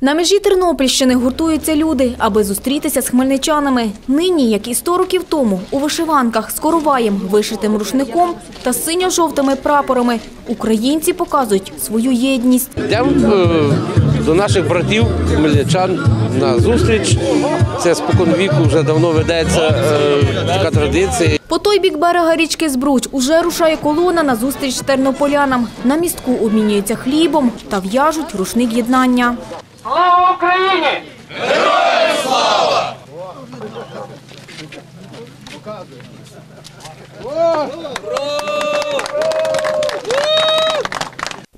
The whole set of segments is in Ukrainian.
На межі Тернопільщини гуртуються люди, аби зустрітися з хмельничанами. Нині, як і 100 років тому, у вишиванках з короваєм, вишитим рушником та синьо-жовтими прапорами українці показують свою єдність. Йдемо е, до наших братів хмельничан на зустріч. Це споконвіку вже давно ведеться е, така традиція. По той бік берега річки Збруч уже рушає колона на зустріч тернополянам. На містку обмінюються хлібом та в'яжуть рушник єднання. Слава Україні!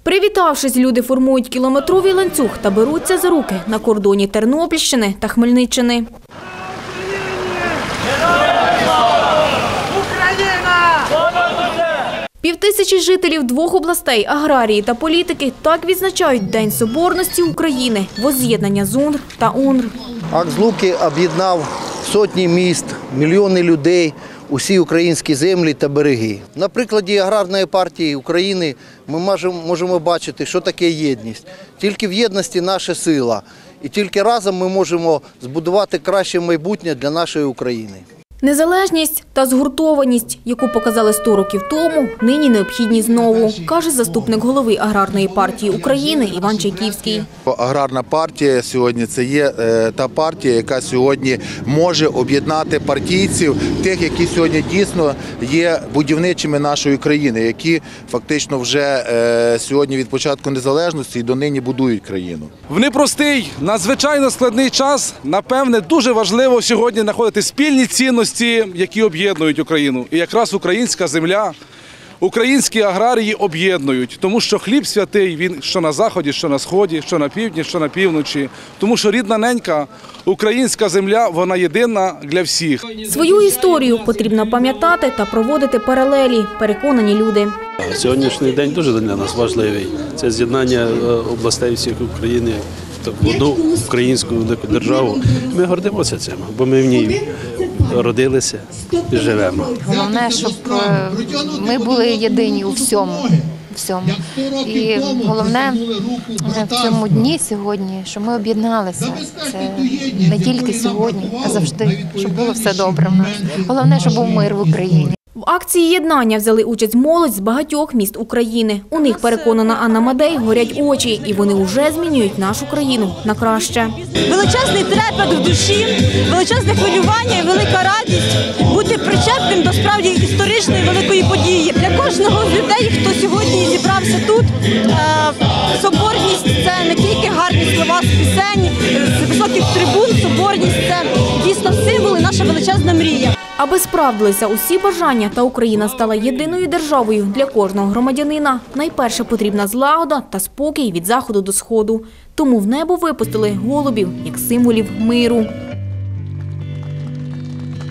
Привітавшись, люди формують кілометровий ланцюг та беруться за руки на кордоні Тернопільщини та Хмельниччини. Півтисячі жителів двох областей, аграрії та політики так відзначають День Соборності України, возз'єднання ЗУНР та УНР. Акт Злуки об'єднав сотні міст, мільйони людей, усі українські землі та береги. На прикладі аграрної партії України ми можемо бачити, що таке єдність. Тільки в єдності наша сила, і тільки разом ми можемо збудувати краще майбутнє для нашої України. Незалежність та згуртованість, яку показали 100 років тому, нині необхідні знову, каже заступник голови аграрної партії України Іван Чайківський. Аграрна партія сьогодні це є е, та партія, яка сьогодні може об'єднати партійців, тих, які сьогодні дійсно є будівничими нашої країни, які фактично вже е, сьогодні від початку незалежності і донині будують країну. В непростий, надзвичайно складний час, напевне, дуже важливо сьогодні знаходити спільні цінності, які об'єднують Україну. І якраз українська земля, українські аграрії об'єднують, тому що хліб святий він що на заході, що на сході, що на півдні, що на півночі. Тому що рідна ненька, українська земля, вона єдина для всіх. Свою історію потрібно пам'ятати та проводити паралелі, переконані люди. Сьогоднішній день дуже для нас важливий. Це з'єднання е, областей всіх України в одну українську державу. Ми гордимося цим, бо ми в ній родилися і живемо. Головне, щоб е, ми були єдині у всьому. всьому. І головне е, в цьому дні сьогодні, що ми об'єдналися. Це не тільки сьогодні, а завжди, щоб було все добре в нас. Головне, щоб був мир в Україні. В акції єднання взяли участь молодь з багатьох міст України. У них переконана Анна Мадей горять очі, і вони вже змінюють нашу країну на краще. величезний трепет в душі, величезне хвилювання бути причетним до справді історичної великої події. Для кожного з людей, хто сьогодні зібрався тут, е, соборність це не тільки гарні слова з пісень, з високих трибун. Соборність це дійсно символ і наша величезна мрія. Аби справдилися усі бажання та Україна стала єдиною державою для кожного громадянина, найперше потрібна злагода та спокій від заходу до сходу. Тому в небо випустили голубів як символів миру.